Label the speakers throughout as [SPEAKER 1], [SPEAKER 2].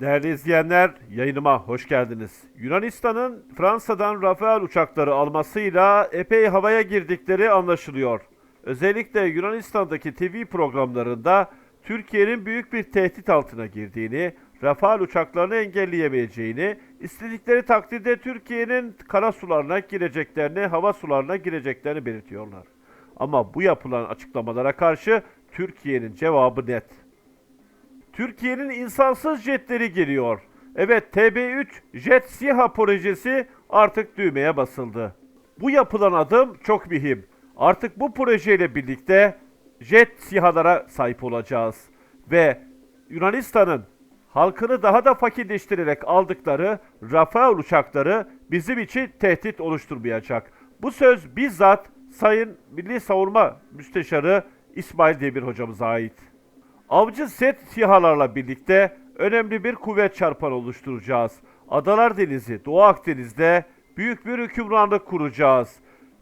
[SPEAKER 1] Değerli izleyenler, yayınıma hoş geldiniz. Yunanistan'ın Fransa'dan Rafael uçakları almasıyla epey havaya girdikleri anlaşılıyor. Özellikle Yunanistan'daki TV programlarında Türkiye'nin büyük bir tehdit altına girdiğini, Rafael uçaklarını engelleyemeyeceğini, istedikleri takdirde Türkiye'nin kara sularına gireceklerini, hava sularına gireceklerini belirtiyorlar. Ama bu yapılan açıklamalara karşı Türkiye'nin cevabı net. Türkiye'nin insansız jetleri geliyor. Evet TB3 Jet SİHA projesi artık düğmeye basıldı. Bu yapılan adım çok mühim. Artık bu projeyle birlikte jet SİHA'lara sahip olacağız. Ve Yunanistan'ın halkını daha da fakirleştirerek aldıkları Rafael uçakları bizim için tehdit oluşturmayacak. Bu söz bizzat Sayın Milli Savunma Müsteşarı İsmail Demir hocamıza ait. Avcı set sihalarla birlikte önemli bir kuvvet çarpanı oluşturacağız. Adalar Denizi, Doğu Akdeniz'de büyük bir hükümranlık kuracağız.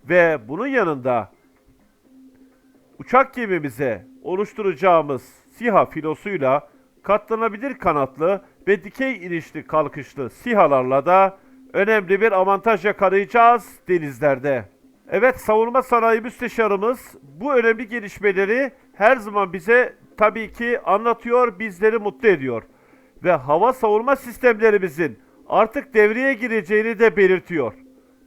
[SPEAKER 1] Ve bunun yanında uçak gemimize oluşturacağımız SİHA filosuyla katlanabilir kanatlı ve dikey inişli kalkışlı SİHA'larla da önemli bir avantaj yakalayacağız denizlerde. Evet savunma sanayi müsteşarımız bu önemli gelişmeleri her zaman bize tabii ki anlatıyor, bizleri mutlu ediyor. Ve hava savunma sistemlerimizin artık devreye gireceğini de belirtiyor.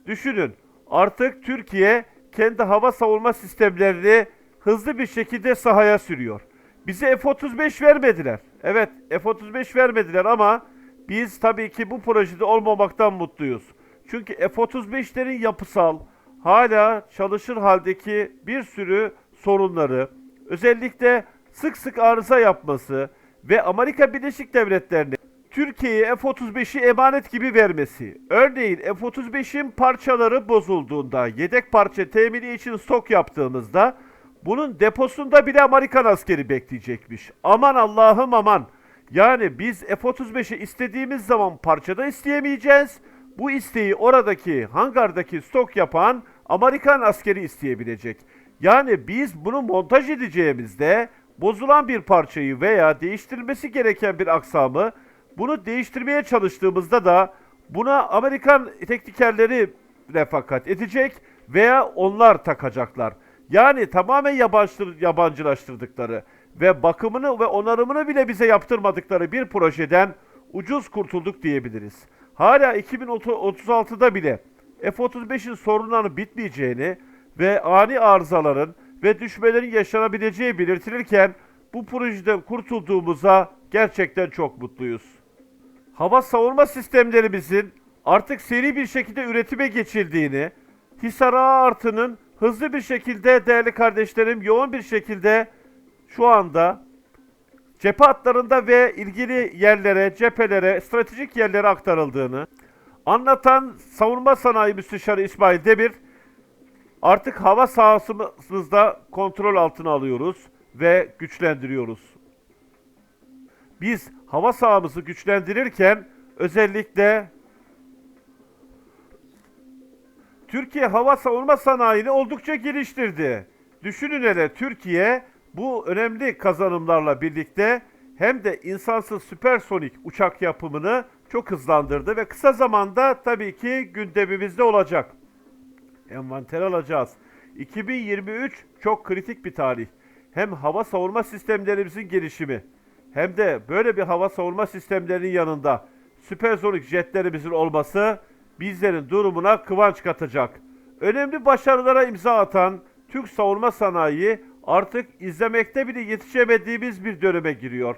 [SPEAKER 1] Düşünün artık Türkiye kendi hava savunma sistemlerini hızlı bir şekilde sahaya sürüyor. Bize F-35 vermediler. Evet F-35 vermediler ama biz tabii ki bu projede olmamaktan mutluyuz. Çünkü F-35'lerin yapısal, hala çalışır haldeki bir sürü sorunları, özellikle sık sık arıza yapması ve Amerika Birleşik Devletleri'ne Türkiye'ye F-35'i emanet gibi vermesi. Örneğin F-35'in parçaları bozulduğunda, yedek parça temini için stok yaptığımızda bunun deposunda bile Amerikan askeri bekleyecekmiş. Aman Allah'ım aman. Yani biz F-35'i istediğimiz zaman parçada isteyemeyeceğiz. Bu isteği oradaki hangardaki stok yapan Amerikan askeri isteyebilecek. Yani biz bunu montaj edeceğimizde bozulan bir parçayı veya değiştirilmesi gereken bir aksamı bunu değiştirmeye çalıştığımızda da buna Amerikan teknikerleri refakat edecek veya onlar takacaklar. Yani tamamen yabancı, yabancılaştırdıkları ve bakımını ve onarımını bile bize yaptırmadıkları bir projeden ucuz kurtulduk diyebiliriz. Hala 2036'da bile F-35'in sorunlarının bitmeyeceğini ve ani arızaların ve düşmelerin yaşanabileceği belirtilirken bu projeden kurtulduğumuza gerçekten çok mutluyuz. Hava savunma sistemlerimizin artık seri bir şekilde üretime geçildiğini, Hisar Ağa Artı'nın hızlı bir şekilde değerli kardeşlerim yoğun bir şekilde şu anda cephe hatlarında ve ilgili yerlere, cephelere, stratejik yerlere aktarıldığını anlatan Savunma Sanayi Müsteşarı İsmail Demir artık hava sahasımızda kontrol altına alıyoruz ve güçlendiriyoruz. Biz hava sahamızı güçlendirirken özellikle Türkiye hava savunma sanayini oldukça geliştirdi. Düşünün hele Türkiye bu önemli kazanımlarla birlikte hem de insansız süpersonik uçak yapımını çok hızlandırdı ve kısa zamanda tabii ki gündemimizde olacak. Envanter alacağız. 2023 çok kritik bir tarih. Hem hava savunma sistemlerimizin gelişimi hem de böyle bir hava savunma sistemlerinin yanında süpersonik jetlerimizin olması bizlerin durumuna kıvanç katacak. Önemli başarılara imza atan Türk savunma sanayi artık izlemekte bile yetişemediğimiz bir döneme giriyor.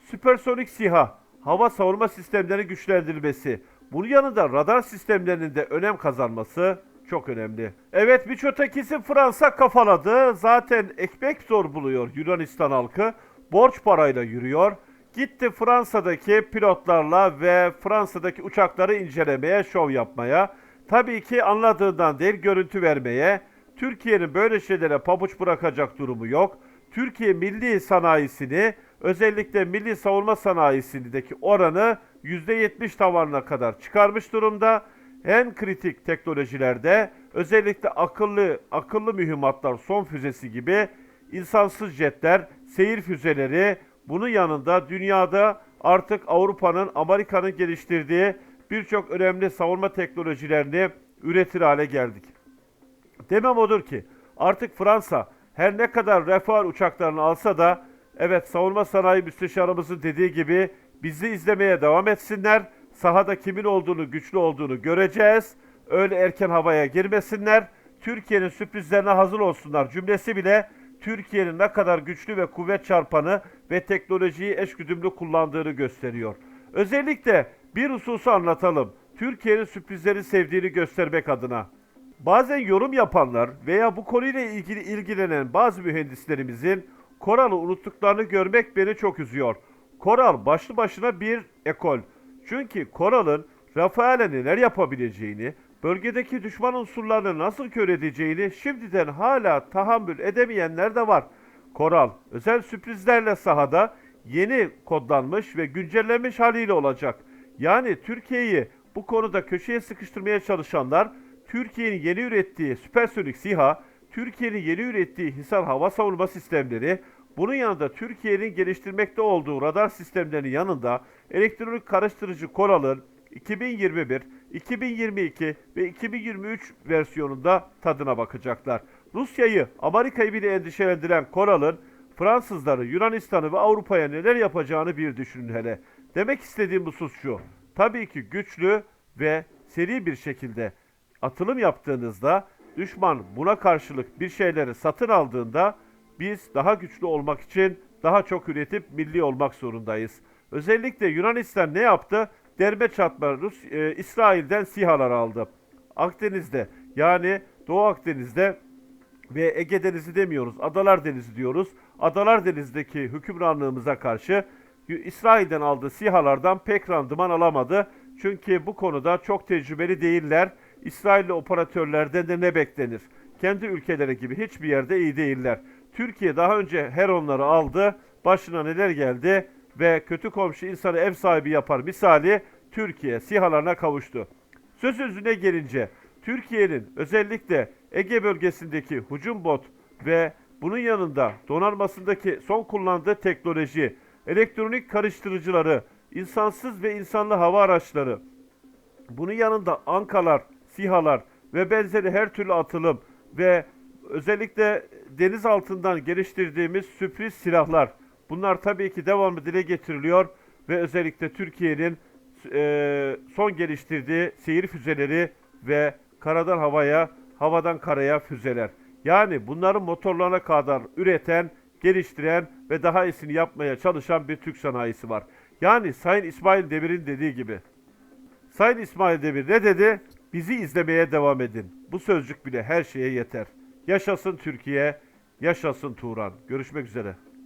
[SPEAKER 1] Süpersonik SİHA, hava savunma sistemlerinin güçlendirilmesi, bunun yanında radar sistemlerinin de önem kazanması çok önemli. Evet birçok Fransa kafaladı. Zaten ekmek zor buluyor Yunanistan halkı. Borç parayla yürüyor. Gitti Fransa'daki pilotlarla ve Fransa'daki uçakları incelemeye, şov yapmaya. Tabii ki anladığından değil görüntü vermeye. Türkiye'nin böyle şeylere pabuç bırakacak durumu yok. Türkiye milli sanayisini özellikle milli savunma sanayisindeki oranı %70 tavanına kadar çıkarmış durumda. En kritik teknolojilerde özellikle akıllı akıllı mühimmatlar son füzesi gibi insansız jetler, seyir füzeleri bunun yanında dünyada artık Avrupa'nın, Amerika'nın geliştirdiği birçok önemli savunma teknolojilerini üretir hale geldik. Demem odur ki artık Fransa her ne kadar Rafale uçaklarını alsa da evet savunma sanayi müsteşarımızın dediği gibi bizi izlemeye devam etsinler. Sahada kimin olduğunu, güçlü olduğunu göreceğiz. Öyle erken havaya girmesinler. Türkiye'nin sürprizlerine hazır olsunlar cümlesi bile Türkiye'nin ne kadar güçlü ve kuvvet çarpanı ve teknolojiyi eşgüdümlü kullandığını gösteriyor. Özellikle bir hususu anlatalım. Türkiye'nin sürprizleri sevdiğini göstermek adına. Bazen yorum yapanlar veya bu konuyla ilgili ilgilenen bazı mühendislerimizin Koral'ı unuttuklarını görmek beni çok üzüyor. Koral başlı başına bir ekol. Çünkü Koral'ın Rafael'e neler yapabileceğini, bölgedeki düşman unsurlarını nasıl kör edeceğini şimdiden hala tahammül edemeyenler de var. Koral özel sürprizlerle sahada yeni kodlanmış ve güncellenmiş haliyle olacak. Yani Türkiye'yi bu konuda köşeye sıkıştırmaya çalışanlar Türkiye'nin yeni ürettiği süpersonik SİHA, Türkiye'nin yeni ürettiği Hisar hava savunma sistemleri, bunun yanında Türkiye'nin geliştirmekte olduğu radar sistemlerinin yanında elektronik karıştırıcı Koral'ın 2021, 2022 ve 2023 versiyonunda tadına bakacaklar. Rusya'yı, Amerika'yı bile endişelendiren Koral'ın Fransızları, Yunanistan'ı ve Avrupa'ya neler yapacağını bir düşünün hele. Demek istediğim husus şu. Tabii ki güçlü ve seri bir şekilde atılım yaptığınızda düşman buna karşılık bir şeyleri satın aldığında biz daha güçlü olmak için daha çok üretip milli olmak zorundayız. Özellikle Yunanistan ne yaptı? Derme çatma Rus, e, İsrail'den SİHA'lar aldı. Akdeniz'de yani Doğu Akdeniz'de ve Ege Denizi demiyoruz, Adalar Denizi diyoruz. Adalar Denizi'ndeki hükümranlığımıza karşı İsrail'den aldığı SİHA'lardan pek randıman alamadı. Çünkü bu konuda çok tecrübeli değiller. İsrailli operatörlerden de ne beklenir? Kendi ülkeleri gibi hiçbir yerde iyi değiller. Türkiye daha önce her onları aldı. Başına neler geldi ve kötü komşu insanı ev sahibi yapar misali Türkiye SİHA'larına kavuştu. Söz özüne gelince Türkiye'nin özellikle Ege bölgesindeki hücum bot ve bunun yanında donanmasındaki son kullandığı teknoloji, elektronik karıştırıcıları, insansız ve insanlı hava araçları, bunun yanında Ankalar, SİHA'lar ve benzeri her türlü atılım ve özellikle deniz altından geliştirdiğimiz sürpriz silahlar. Bunlar tabii ki devamlı dile getiriliyor ve özellikle Türkiye'nin e, son geliştirdiği seyir füzeleri ve karadan havaya, havadan karaya füzeler. Yani bunların motorlarına kadar üreten, geliştiren ve daha iyisini yapmaya çalışan bir Türk sanayisi var. Yani Sayın İsmail Demir'in dediği gibi. Sayın İsmail Demir ne dedi? Bizi izlemeye devam edin. Bu sözcük bile her şeye yeter. Yaşasın Türkiye, yaşasın Turan. Görüşmek üzere.